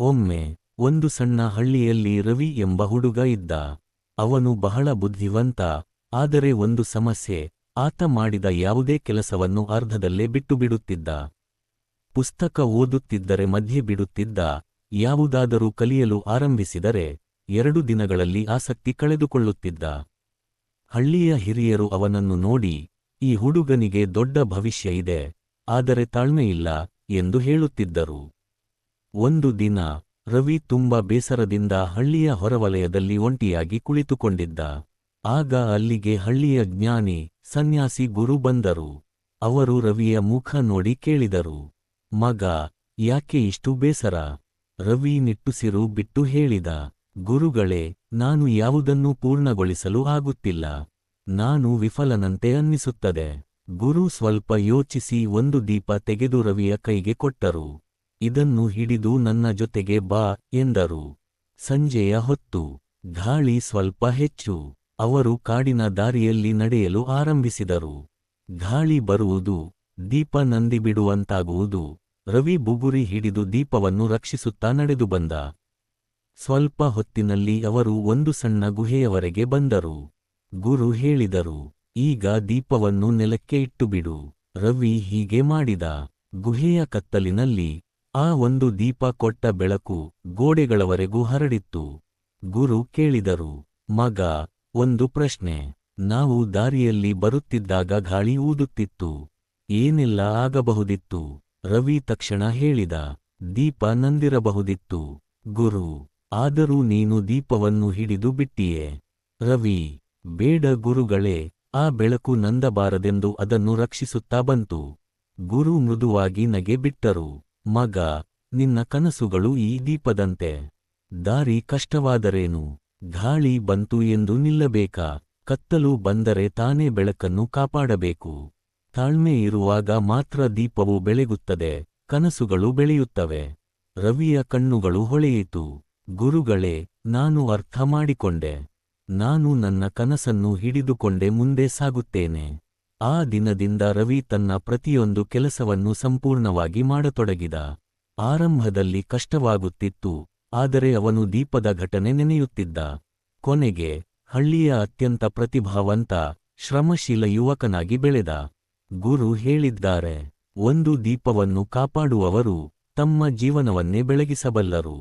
ಒಮ್ಮೆ ಒಂದು ಸಣ್ಣ ಹಳ್ಳಿಯಲ್ಲಿ ರವಿ ಎಂಬ ಹುಡುಗ ಇದ್ದ. ಅವನು ಬಹಳ ಬುದ್ಧಿವಂತ, ಆದರೆ ಒಂದು ಸಮಸ್ಯೆ, ಆತ ಮಾಡಿದ ಯಾವುದೇ ಕೆಲಸವನ್ನು ಅರ್ಧದಲ್ಲೇ ಬಿಟ್ಟುಬಿಡುತ್ತಿದ್ದ. ಪುಸ್ತಕ ಓದುತ್ತಿದ್ದರೆ ಮಧ್ಯೆ ಬಿಡುತ್ತಿದ್ದ, ಯಾವುದಾದರೂ ಕಲಿಯಲು ಆರಂಭಿಸಿದರೆ ಎರಡು ದಿನಗಳಲ್ಲಿ ಆಸಕ್ತಿ ಕಳೆದುಕೊಳ್ಳುತ್ತಿದ್ದ. ಹಳ್ಳಿಯ ಹಿರಿಯರು ಅವನನ್ನು ನೋಡಿ, ಈ ಹುಡುಗನಿಗೆ ದೊಡ್ಡ ಭವಿಷ್ಯ ಇದೆ, ಆದರೆ ತಾಳ್ಮೆಯಿಲ್ಲ ಎಂದು ಹೇಳುತ್ತಿದ್ದರು. ಒಂದು ದಿನ ರವಿ ತುಂಬ ಬೇಸರದಿಂದ ಹಳ್ಳಿಯ ಹೊರವಲಯದಲ್ಲಿ ಒಂಟಿಯಾಗಿ ಕುಳಿತುಕೊಂಡಿದ್ದ. ಆಗ ಅಲ್ಲಿಗೆ ಹಳ್ಳಿಯ ಜ್ಞಾನಿ, ಸನ್ಯಾಸಿ ಗುರು ಬಂದರು. ಅವರು ರವಿಯ ಮುಖ ನೋಡಿ ಕೇಳಿದರು. ಮಗ, ಯಾಕೆ ಇಷ್ಟು ಬೇಸರ? ರವಿ ನಿಟ್ಟುಸಿರು ಬಿಟ್ಟು ಹೇಳಿದ. ಗುರುಗಳೇ, ನಾನು ಯಾವುದನ್ನೂ ಪೂರ್ಣಗೊಳಿಸಲು ಆಗುತ್ತಿಲ್ಲ. ನಾನು ವಿಫಲನಂತೆ ಅನ್ನಿಸುತ್ತದೆ. ಗುರು ಸ್ವಲ್ಪ ಯೋಚಿಸಿ ಒಂದು ದೀಪ ತೆಗೆದು ರವಿಯ ಕೈಗೆ ಕೊಟ್ಟರು. ಇದನ್ನು ಹಿಡಿದು ನನ್ನ ಜೊತೆಗೆ ಬಾ, ಎಂದರು. ಸಂಜೆಯ ಹೊತ್ತು. ಗಾಳಿ ಸ್ವಲ್ಪ ಹೆಚ್ಚು. ಅವರು ಕಾಡಿನ ದಾರಿಯಲ್ಲಿ ನಡೆಯಲು ಆರಂಭಿಸಿದರು. ಗಾಳಿ ಬರುವುದು. ದೀಪ ನಂದಿ ಬಿಡುವಂತಾಗುವುದು ರವಿ ಬುಗುರಿ ಹಿಡಿದು ದೀಪವನ್ನು ರಕ್ಷಿಸುತ್ತಾ ನಡೆದು ಬಂದ. ಸ್ವಲ್ಪ ಹೊತ್ತಿನಲ್ಲಿ ಅವರು ಒಂದು ಸಣ್ಣ ಗುಹೆಯವರೆಗೆ ಬಂದರು. ಗುರು ಹೇಳಿದರು, ಈಗ ದೀಪವನ್ನು ನೆಲಕ್ಕೆ ಇಟ್ಟುಬಿಡು ರವಿ ಹೀಗೆ ಮಾಡಿದ. ಗುಹೆಯ ಕತ್ತಲಿನಲ್ಲಿ ಆ ಒಂದು ದೀಪ ಕೊಟ್ಟ ಬೆಳಕು ಗೋಡೆಗಳವರೆಗೂ ಹರಡಿತ್ತು. ಗುರು ಕೇಳಿದರು, ಮಗ, ಒಂದು ಪ್ರಶ್ನೆ. ನಾವು ದಾರಿಯಲ್ಲಿ ಬರುತ್ತಿದ್ದಾಗ ಗಾಳಿ ಊದುತ್ತಿತ್ತು. ಏನೆಲ್ಲ ಆಗಬಹುದಿತ್ತು? ರವಿ ತಕ್ಷಣ ಹೇಳಿದ, ದೀಪ ನಂದಿರಬಹುದಿತ್ತು. ಗುರು, ಆದರೂ ನೀನು ದೀಪವನ್ನು ಹಿಡಿದು ಬಿಟ್ಟಿಯೇ? ರವಿ, ಬೇಡ ಗುರುಗಳೇ, ಆ ಬೆಳಕು ನಂದಬಾರದೆಂದು ಅದನ್ನು ರಕ್ಷಿಸುತ್ತಾ ಬಂತು. ಗುರು ಮೃದುವಾಗಿ ನಗೆ ಬಿಟ್ಟರು. ಮಗ, ನಿನ್ನ ಕನಸುಗಳು ಈ ದೀಪದಂತೆ. ದಾರಿ ಕಷ್ಟವಾದರೇನು? ಗಾಳಿ ಬಂತು ಎಂದು ನಿಲ್ಲಬೇಕಾ? ಕತ್ತಲು ಬಂದರೆ ತಾನೇ ಬೆಳಕನ್ನು ಕಾಪಾಡಬೇಕು. ತಾಳ್ಮೆ ಇರುವಾಗ ಮಾತ್ರ ದೀಪವು ಬೆಳಗುತ್ತದೆ, ಕನಸುಗಳು ಬೆಳೆಯುತ್ತವೆ. ರವಿಯ ಕಣ್ಣುಗಳು ಹೊಳೆಯಿತು. ಗುರುಗಳೇ, ನಾನು ಅರ್ಥ ಮಾಡಿಕೊಂಡೆ. ನಾನು ನನ್ನ ಕನಸನ್ನು ಹಿಡಿದುಕೊಂಡೆ ಮುಂದೆ ಸಾಗುತ್ತೇನೆ. ಆ ದಿನದಿಂದ ರವಿ ತನ್ನ ಪ್ರತಿಯೊಂದು ಕೆಲಸವನ್ನು ಸಂಪೂರ್ಣವಾಗಿ ಮಾಡತೊಡಗಿದ. ಆರಂಭದಲ್ಲಿ ಕಷ್ಟವಾಗುತ್ತಿತ್ತು, ಆದರೆ ಅವನು ದೀಪದ ಘಟನೆ ನೆನೆಯುತ್ತಿದ್ದ. ಕೊನೆಗೆ ಹಳ್ಳಿಯ ಅತ್ಯಂತ ಪ್ರತಿಭಾವಂತ, ಶ್ರಮಶೀಲ ಯುವಕನಾಗಿ ಬೆಳೆದ. ಗುರು ಹೇಳಿದ್ದಾರೆ, ಒಂದು ದೀಪವನ್ನು ಕಾಪಾಡುವವರು ತಮ್ಮ ಜೀವನವನ್ನೇ ಬೆಳಗಿಸಬಲ್ಲರು.